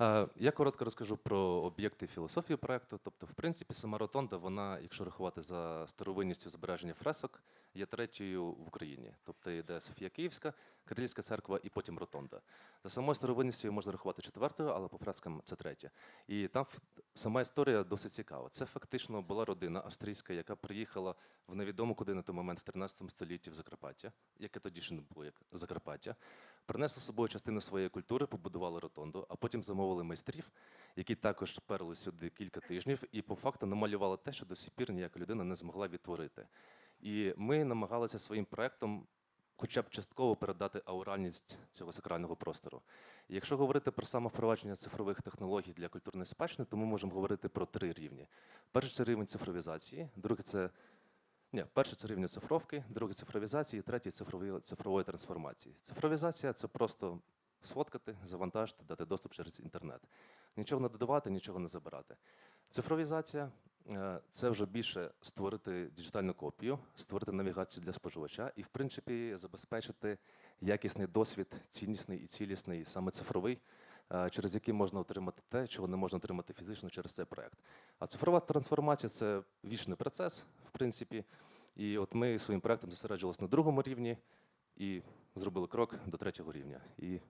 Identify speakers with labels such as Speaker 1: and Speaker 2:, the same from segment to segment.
Speaker 1: Е, Я коротко розкажу про об'єкти філософії проекту. Тобто, в принципі, сама ротонда, вона, якщо рахувати за старовинністю збереження фресок, є третьою в Україні. Тобто йде Софія Київська, Кирилівська церква і потім ротонда. За самою старовинністю можна рахувати четвертою, але по фрескам це третя. І там сама історія досить цікава. Це фактично була родина австрійська, яка приїхала в невідомо куди на той момент в 13 столітті в Закарпаття, яке тоді ще не було як Закарпаття. Принесли з собою частину своєї культури, побудували ротонду, а потім замовили майстрів, які також перли сюди кілька тижнів, і по факту намалювали те, що до сих пір ніяка людина не змогла відтворити. І ми намагалися своїм проектом хоча б частково передати ауральність цього сакрального простору. Якщо говорити про самовпровадження цифрових технологій для культурної спадщини, то ми можемо говорити про три рівні. Перший це рівень цифровізації, другий це ні, перший це рівень цифровки, другий цифровізації, третій цифрової, цифрової трансформації. Цифровізація це просто сфоткати, завантажити, дати доступ через інтернет. Нічого не додавати, нічого не забирати. Цифровізація е, це вже більше створити діджитальну копію, створити навігацію для споживача і, в принципі, забезпечити якісний досвід, ціннісний і цілісний, саме цифровий, через який можна отримати те, чого не можна отримати фізично через цей проект. А цифрова трансформація це вічний процес, в принципі. І от ми своїм проектом зосереджувалися на другому рівні і зробили крок до третього рівня. І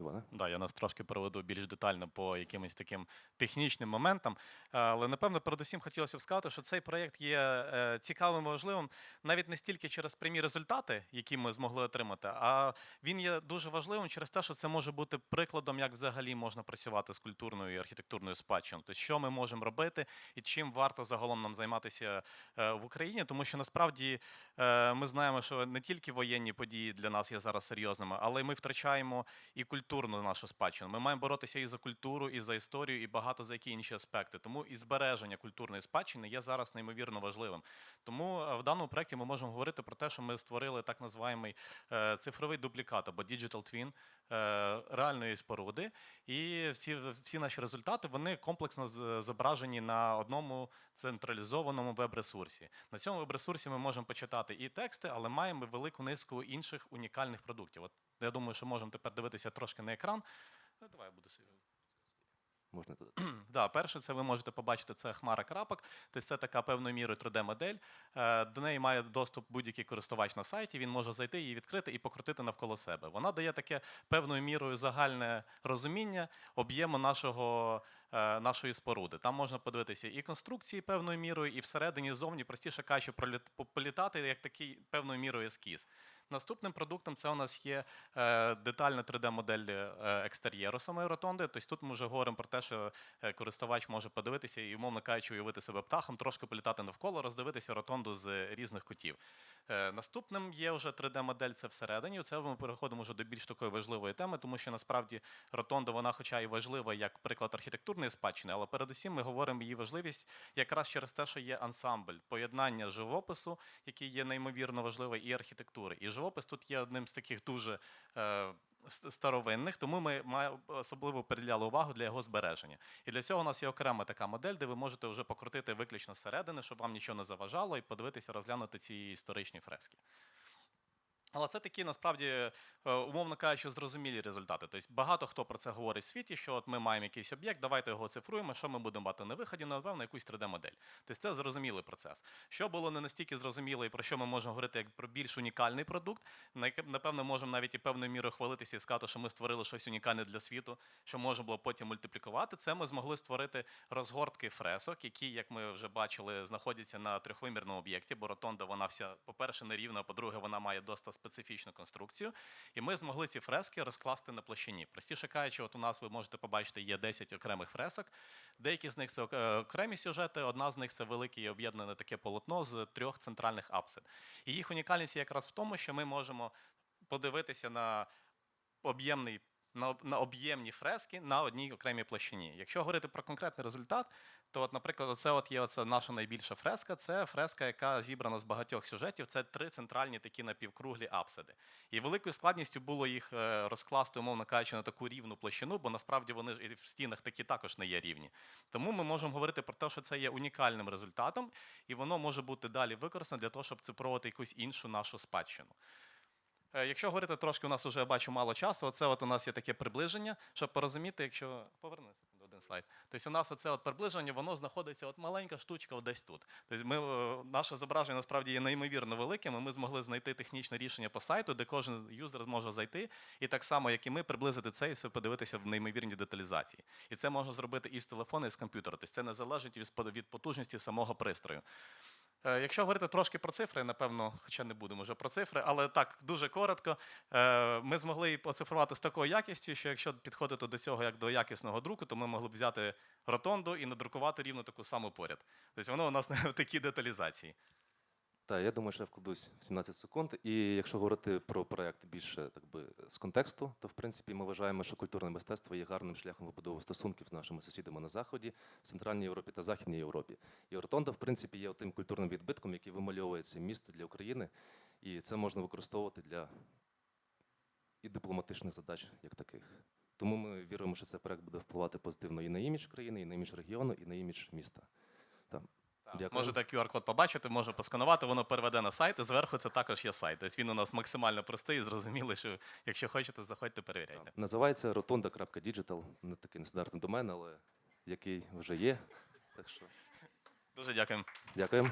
Speaker 1: Івана?
Speaker 2: Да, я нас трошки проведу більш детально по якимось таким технічним моментам. Але напевно, передусім хотілося б сказати, що цей проєкт є е, цікавим і важливим навіть не стільки через прямі результати, які ми змогли отримати, а він є дуже важливим через те, що це може бути прикладом, як взагалі можна працювати з культурною і архітектурною спадщиною. Тобто, що ми можемо робити і чим варто загалом нам займатися е, в Україні, тому що насправді е, ми знаємо, що не тільки воєнні події для нас є зараз серйозними, але ми втрачаємо і культурну нашу спадщину. Ми маємо боротися і за культуру, і за історію, і багато за які інші аспекти. Тому і збереження культурної спадщини є зараз неймовірно важливим. Тому е, в даному проєкті ми можемо говорити про те, що ми створили так називаємий е, цифровий дублікат або digital twin е, реальної споруди. І всі, всі наші результати вони комплексно зображені на одному централізованому веб-ресурсі. На цьому веб-ресурсі ми можемо почитати і тексти, але маємо велику низку інших унікальних продуктів. Я думаю, що можемо тепер дивитися трошки на екран. Е, Давай я буду.
Speaker 1: Можна додати.
Speaker 2: Да, перше, це ви можете побачити, це хмара крапок. Тобто це така певною мірою 3D-модель. Е, До неї має доступ будь-який користувач на сайті. Він може зайти її відкрити і покрутити навколо себе. Вона дає таке певною мірою загальне розуміння об'єму нашого, е, нашої споруди. Там можна подивитися і конструкції певною мірою, і всередині, і зовні, простіше кажучи, політати як такий певною мірою ескіз. Наступним продуктом це у нас є е, детальна 3D-модель е, екстер'єру самої ротонди. Тобто тут ми вже говоримо про те, що е, користувач може подивитися і, умовно кажучи, уявити себе птахом, трошки політати навколо, роздивитися ротонду з різних кутів. Наступним є вже 3D-модель це всередині. Це ми переходимо вже до більш такої важливої теми, тому що насправді ротонда, вона, хоча і важлива як приклад архітектурної спадщини, але передусім ми говоримо її важливість якраз через те, що є ансамбль, поєднання живопису, який є неймовірно важливий, і архітектури. І живопис тут є одним з таких дуже. Е, Старовинних, тому ми особливо приділяли увагу для його збереження. І для цього у нас є окрема така модель, де ви можете вже покрутити виключно зсередини, щоб вам нічого не заважало, і подивитися, розглянути ці історичні фрески. Але це такі насправді, е, умовно кажучи, зрозумілі результати. Тобто багато хто про це говорить в світі, що от ми маємо якийсь об'єкт, давайте його цифруємо, що ми будемо мати на виході, ну, напевно, якусь 3D-модель. Тобто це зрозумілий процес. Що було не настільки зрозуміло і про що ми можемо говорити як про більш унікальний продукт, на яке, напевно, можемо навіть і певною мірою хвалитися і сказати, що ми створили щось унікальне для світу, що можна було потім мультиплікувати. Це ми змогли створити розгортки фресок, які, як ми вже бачили, знаходяться на трьохвимірному об'єкті, бо ротонда вона вся, по-перше, нерівна, по-друге, вона має досить специфічну конструкцію. І ми змогли ці фрески розкласти на площині. Простіше кажучи, от у нас ви можете побачити, є 10 окремих фресок. Деякі з них це е, окремі сюжети, одна з них це велике і об'єднане таке полотно з трьох центральних апсид. І їх унікальність якраз в тому, що ми можемо подивитися на об'ємний. На, на об'ємні фрески на одній окремій площині. Якщо говорити про конкретний результат, то, от, наприклад, оце от є оце наша найбільша фреска. Це фреска, яка зібрана з багатьох сюжетів. Це три центральні такі напівкруглі апсиди. І великою складністю було їх е, розкласти, умовно кажучи, на таку рівну площину, бо насправді вони ж в стінах такі також не є рівні. Тому ми можемо говорити про те, що це є унікальним результатом, і воно може бути далі використано для того, щоб цифровувати якусь іншу нашу спадщину. Е, Якщо говорити трошки, у нас вже бачу мало часу. Оце от у нас є таке приближення, щоб порозуміти, якщо поверни секунду, один слайд. Тобто у нас оце от приближення, воно знаходиться от маленька штучка десь тут. Тобто ми, е, наше зображення насправді є неймовірно великим. і Ми змогли знайти технічне рішення по сайту, де кожен юзер зможе зайти, і так само, як і ми, приблизити це і все подивитися в неймовірній деталізації. І це можна зробити і з телефона, і з комп'ютера. Тобто це не залежить від потужності самого пристрою. Е, Якщо говорити трошки про цифри, напевно, хоча не будемо вже про цифри, але так дуже коротко. е, Ми змогли оцифрувати з такою якістю, що якщо підходити до цього як до якісного друку, то ми могли б взяти ротонду і надрукувати рівно таку саму поряд. Тобто воно у нас в такій деталізації.
Speaker 1: Так, я думаю, що я вкладусь в 17 секунд. І якщо говорити про проект більше так би з контексту, то в принципі ми вважаємо, що культурне мистецтво є гарним шляхом вибудови стосунків з нашими сусідами на заході, в Центральній Європі та Західній Європі. І Ротонда, в принципі, є тим культурним відбитком, який вимальовує це місто для України, і це можна використовувати для і дипломатичних задач як таких. Тому ми віримо, що цей проект буде впливати позитивно і на імідж країни, і на імідж регіону, і на імідж міста.
Speaker 2: Так.
Speaker 1: Дякую.
Speaker 2: Можете QR-код побачити, може посканувати, воно переведе на сайт, і зверху це також є сайт. Тобто він у нас максимально простий і зрозумілий, що якщо хочете, заходьте, перевіряйте.
Speaker 1: Називається rotonda.digital. Не такий нестандартний домен, але який вже є. Так що
Speaker 2: Дуже дякуємо.
Speaker 1: дякуємо.